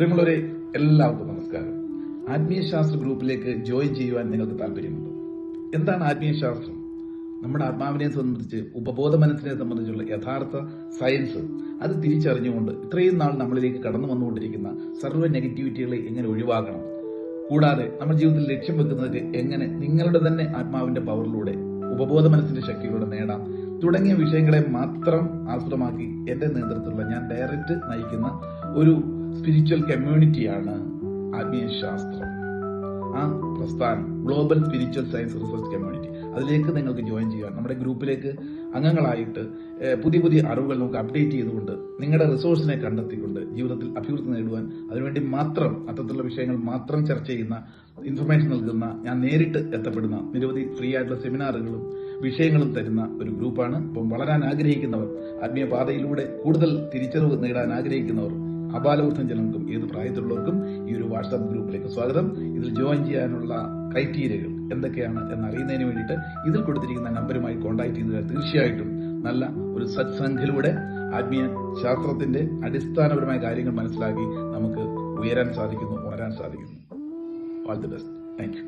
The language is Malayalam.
പ്രിയമുള്ളവരെ എല്ലാവർക്കും നമസ്കാരം. ആത്മീയ ശാസ്ത്ര ഗ്രൂപ്പിലേക്ക് ജോയിൻ ചെയ്യുവാൻ നിങ്ങൾക്ക് താല്പര്യമുണ്ടോ? എന്താണ് ആത്മീയ ശാസ്ത്രം നമ്മുടെ ആത്മാവിനെ സംബന്ധിച്ച് ഉപബോധ മനസ്സിനെ സംബന്ധിച്ചുള്ള യഥാർത്ഥ സയൻസ് അത് തിരിച്ചറിഞ്ഞുകൊണ്ട് ഇത്രയും നാൾ നമ്മളിലേക്ക് കടന്നു വന്നുകൊണ്ടിരിക്കുന്ന സർവ നെഗറ്റിവിറ്റികളെ എങ്ങനെ ഒഴിവാക്കണം? കൂടാതെ നമ്മുടെ ജീവിതത്തിൽ ലക്ഷ്യം വെക്കുന്നത് എങ്ങനെ നിങ്ങളുടെ തന്നെ ആത്മാവിന്റെ പവറിലൂടെ ഉപബോധ മനസ്സിന്റെ ശക്തിയിലൂടെ നേടാം? തുടങ്ങിയ വിഷയങ്ങളെ മാത്രം ആസ്പദമാക്കി എന്റെ നേതൃത്വത്തിലുള്ള ഞാൻ ഡയറക്റ്റ് നയിക്കുന്ന ഒരു സ്പിരിച്വൽ കമ്മ്യൂണിറ്റിയാണ് ആത്മീയ ശാസ്ത്രം. ആ പ്രസ്ഥാനം global spiritual science research community അതിലേക്ക് നിങ്ങൾക്ക് ജോയിൻ ചെയ്യാം. നമ്മുടെ ഗ്രൂപ്പിലേക്ക് അംഗങ്ങളായിട്ട് പുതിയ പുതിയ അറിവുകൾ നമുക്ക് അപ്ഡേറ്റ് ചെയ്തുകൊണ്ട് നിങ്ങളുടെ റിസോഴ്സിനെ കണ്ടെത്തിക്കൊണ്ട് ജീവിതത്തിൽ അഭിവൃദ്ധി നേടുവാൻ അതിനുവേണ്ടി മാത്രം അത്തരത്തിലുള്ള വിഷയങ്ങൾ മാത്രം ചർച്ച ചെയ്യുന്ന ഇൻഫർമേഷൻ നൽകുന്ന ഞാൻ നേരിട്ട് എത്തപ്പെടുന്ന നിരവധി ഫ്രീ ആയിട്ടുള്ള സെമിനാറുകളും വിഷയങ്ങളും തരുന്ന ഒരു ഗ്രൂപ്പാണ് ഇപ്പം വളരാൻ ആഗ്രഹിക്കുന്നവർ ആത്മീയ പാതയിലൂടെ കൂടുതൽ തിരിച്ചറിവ് നേടാൻ ആഗ്രഹിക്കുന്നവർ അപാലവൃദ്ധം ജനങ്ങൾക്കും ഏത് പ്രായത്തിലുള്ളവർക്കും ഈ ഒരു വാട്സാപ്പ് ഗ്രൂപ്പിലേക്ക് സ്വാഗതം. ഇതിൽ ജോയിൻ ചെയ്യാനുള്ള ക്രൈറ്റീരിയകൾ എന്തൊക്കെയാണ് എന്ന് അറിയുന്നതിന് വേണ്ടിയിട്ട് ഇതിൽ കൊടുത്തിരിക്കുന്ന നമ്പറുമായി കോൺടാക്ട് ചെയ്താൽ തീർച്ചയായിട്ടും നല്ല ഒരു സത്സംഘിലൂടെ ആത്മീയ ശാസ്ത്രത്തിന്റെ അടിസ്ഥാനപരമായ കാര്യങ്ങൾ മനസ്സിലാക്കി നമുക്ക് ഉയരാൻ സാധിക്കുന്നു ഉണരാൻ സാധിക്കുന്നു. All the best thank you